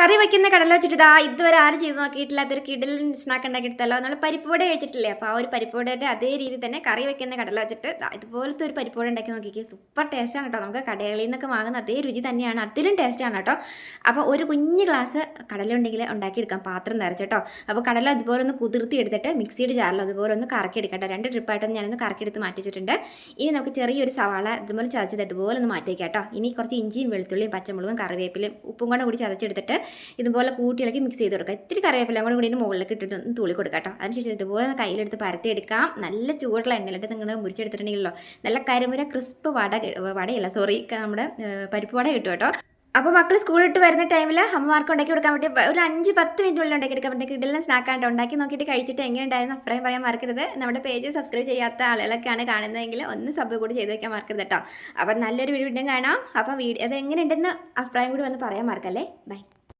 കറി വയ്ക്കുന്ന കടല വെച്ചിട്ട് ഇതാ ഇതുവരെ ആരും ചെയ്ത് നോക്കിയിട്ടില്ല. അതൊരു കിടലൻ സ്നാക്ക് ഉണ്ടാക്കിയിട്ടല്ലോ നമ്മൾ പരിപ്പോടെ കഴിച്ചിട്ടില്ലേ? അപ്പോൾ ആ ഒരു പരിപ്പോടേന്റെ അതേ രീതി തന്നെ കറി വയ്ക്കുന്ന കടല വെച്ചിട്ട് ഇതുപോലത്തെ ഒരു പരിപ്പോടെ ഉണ്ടാക്കി നോക്കിക്കേ. സൂപ്പർ ടേസ്റ്റാണ് കേട്ടോ. നമുക്ക് കടകളിൽ നിന്നൊക്കെ വാങ്ങുന്ന അതേ രുചി തന്നെയാണ്. അതിലും ടേസ്റ്റാണ് കേട്ടോ. അപ്പോൾ ഒരു കുഞ്ഞ് ഗ്ലാസ് കടല ഉണ്ടെങ്കിൽ ഉണ്ടാക്കിയെടുക്കാം. പാത്രം നിറച്ച് കേട്ടോ. അപ്പോൾ കടല ഇതുപോലെ ഒന്ന് കുതിർത്തി എടുത്തിട്ട് മിക്സിയുടെ ജാറിൽ അതുപോലെ ഒന്ന് കറക്കി എടുക്കാം രണ്ട് ട്രിപ്പായിട്ടൊന്ന് ഞാനൊന്ന് കറക്കിയെടുത്ത് മാറ്റി വെച്ചിട്ടുണ്ട് ഇനി നമുക്ക് ചെറിയൊരു സവാള ഇതുപോലെ ചതച്ചത് ഇതുപോലെ ഒന്ന് മാറ്റി വയ്ക്കാം കേട്ടോ. ഇനി കുറച്ച് ഇഞ്ചിയും വെളുത്തുള്ളിയും പച്ചമുളകും കറിവേപ്പിലും ഉപ്പും കൂടെ കൂടി ചതച്ചെടുത്തിട്ട് ഇതുപോലെ കൂട്ടിയിളക്കി മിക്സ് ചെയ്ത് കൊടുക്കുക ഇത്തിരി കറിവേപ്പില കൂടെ കൂടി ഇതിന്റെ മുകളിലേക്ക് ഇട്ടിട്ട് ഒന്ന് തൂളി കൊടുക്കുക കേട്ടോ. അതിനുശേഷം ഇതുപോലെ കയ്യിലെടുത്ത് പരത്തിയെടുക്കാം. നല്ല ചൂടുള്ള എണ്ണയിലിട്ട് നിങ്ങൾ മുരിച്ചെടുത്തിട്ടുണ്ടെങ്കിലോ നല്ല കരിമുര ക്രിസ്പ് വട വടയില്ല സോറി നമ്മുടെ പരിപ്പ് വട കിട്ടും കേട്ടോ. അപ്പോൾ മക്കൾ സ്കൂളിട്ട് വരുന്ന ടൈമിൽ അമ്മമാർക്ക് ഉണ്ടാക്കി കൊടുക്കാൻ പറ്റിയ ഒരു അഞ്ച് പത്ത് മിനിറ്റുള്ളിൽ ഉണ്ടാക്കി എടുക്കാൻ പറ്റിയ കിടലിന് സ്നാക്കായിട്ട് ഉണ്ടാക്കി നോക്കിയിട്ട് കഴിച്ചിട്ട് എങ്ങനെ ഉണ്ടായിരുന്നു അഭിപ്രായം പറയാൻ മറക്കരുത്. നമ്മുടെ പേജ് സബ്സ്ക്രൈബ് ചെയ്യാത്ത ആളുകളൊക്കെയാണ് കാണുന്നതെങ്കിൽ ഒന്ന് സബ് കൂടി ചെയ്ത് വെക്കാൻ മറക്കരുത് കേട്ടോ. അപ്പം നല്ലൊരു വീഡിയോ കാണാം. അപ്പോൾ വീഡിയോ അത് എങ്ങനെ ഉണ്ടെന്ന് അഭിപ്രായം കൂടി വന്ന് പറയാൻ മറക്കല്ലേ? ബൈ